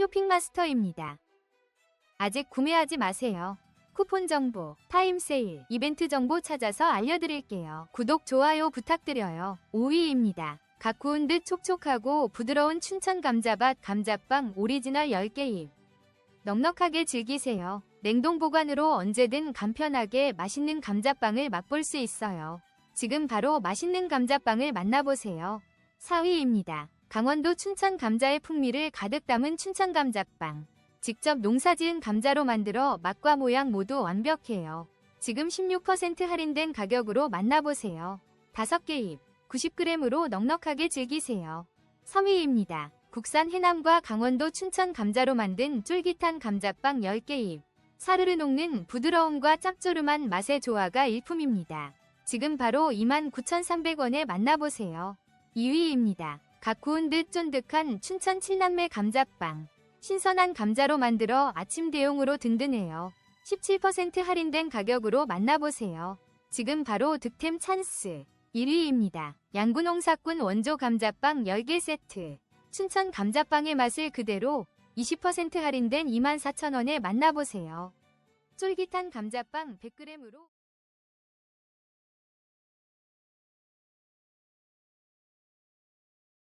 쇼핑마스터입니다. 아직 구매하지 마세요. 쿠폰 정보, 타임 세일, 이벤트 정보 찾아서 알려드릴게요. 구독, 좋아요 부탁드려요. 5위입니다. 각 구운 듯 촉촉하고 부드러운 춘천 감자밭 감자빵 오리지널 10개입. 넉넉하게 즐기세요. 냉동 보관으로 언제든 간편하게 맛있는 감자빵을 맛볼 수 있어요. 지금 바로 맛있는 감자빵을 만나보세요. 4위입니다. 강원도 춘천 감자의 풍미를 가득 담은 춘천 감자빵. 직접 농사지은 감자로 만들어 맛과 모양 모두 완벽해요. 지금 16% 할인된 가격으로 만나보세요. 5개 잎, 90g으로 넉넉하게 즐기세요. 3위입니다. 국산 해남과 강원도 춘천 감자로 만든 쫄깃한 감자빵 10개 잎. 사르르 녹는 부드러움과 짭조름한 맛의 조화가 일품입니다. 지금 바로 29,300원에 만나보세요. 2위입니다. 각 구운 듯 쫀득한 춘천 칠남매 감자빵. 신선한 감자로 만들어 아침 대용으로 든든해요. 17% 할인된 가격으로 만나보세요. 지금 바로 득템 찬스. 1위입니다. 양구농사꾼 원조 감자빵 10개 세트. 춘천 감자빵의 맛을 그대로 20% 할인된 24,000원에 만나보세요. 쫄깃한 감자빵 100g으로